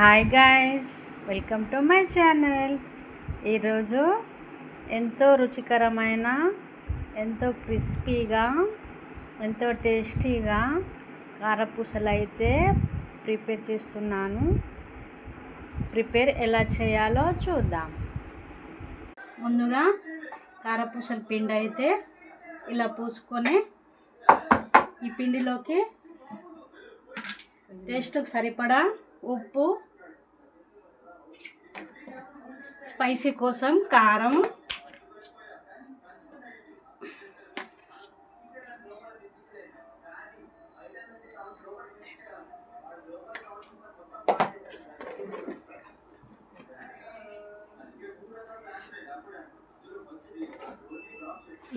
Hi guys welcome to my channel ఈరోజు ఎంతో రుచికరమైన ఎంతో క్రిస్పీగా ఎంతో టేస్టీగా కారపూసలు అయితే ప్రిపేర్ చేస్తున్నాను. ప్రిపేర్ ఎలా చేయాలో చూద్దాం. ముందుగా కారపూసల పిండి అయితే ఇలా పూసుకొని ఈ పిండిలోకి టేస్ట్కి సరిపడా ఉప్పు స్పైసీ కోసం కారం.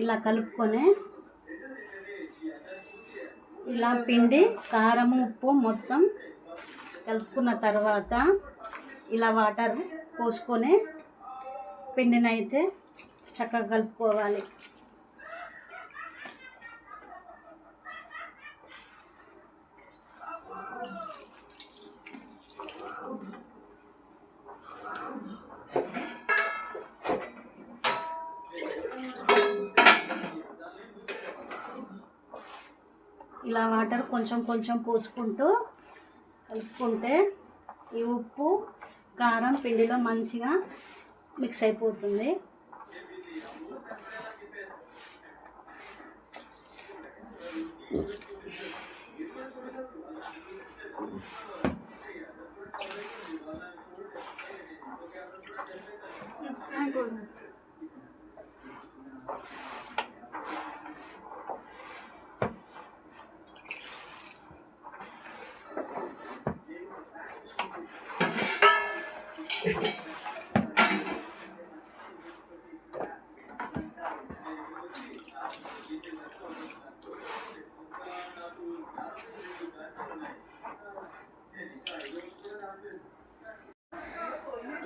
ఇలా కలుపుకొని ఇలా పిండి కారం ఉప్పు మొత్తం కలుపుకున్న తర్వాత ఇలా వాటర్ పోసుకొని పిండిని అయితే చక్కగా కలుపుకోవాలి. ఇలా వాటర్ కొంచెం కొంచెం పోసుకుంటూ కలుపుకుంటే ఈ ఉప్పు కారం పిండిలో మంచిగా మిక్స్ అయిపోతుంది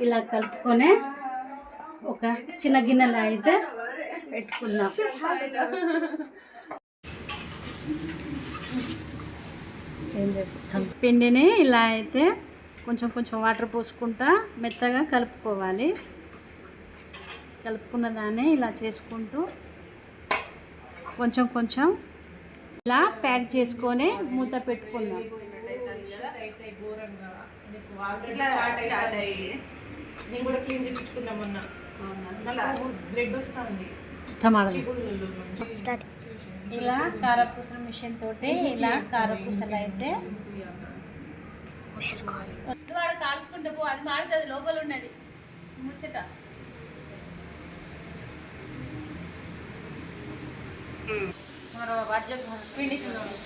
ఇలా కలుపుకొని ఒక చిన్న గిన్నెలో అయితే పెట్టుకున్నాం పిండిని ఇలా అయితే కొంచెం కొంచెం వాటర్ పోసుకుంటా మెత్తగా కలుపుకోవాలి. కలుపుకున్న దాన్ని ఇలా చేసుకుంటూ కొంచెం కొంచెం ఇలా ప్యాక్ చేసుకొని మూత పెట్టుకుందాం నేను కూడా క్లీన్ చేయించుకున్నా మొన్న. నాకు బ్లడ్ వస్తుంది. స్టార్ట్. ఇలా కారపూసల మిషన్ తోటి ఇలా కారపూసలు అయితే వాడు కాల్చుకుంటే పో అది మాడుతుంది లోపల ఉన్నది. ముచ్చట. మరో బడ్జెట్ పిండి చూడండి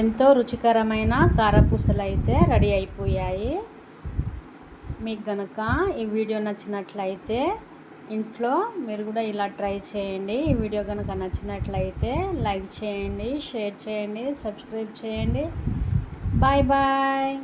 ఎంతో రుచికరమైన కారపూసలు అయితే రెడీ అయిపోయాయి. మీకు గనక ఈ వీడియో నచ్చినట్లయితే ఇంట్లో మీరు కూడా ఇలా ట్రై చేయండి. ఈ వీడియో కనుక నచ్చినట్లయితే లైక్ చేయండి షేర్ చేయండి సబ్స్క్రైబ్ చేయండి. Bye bye.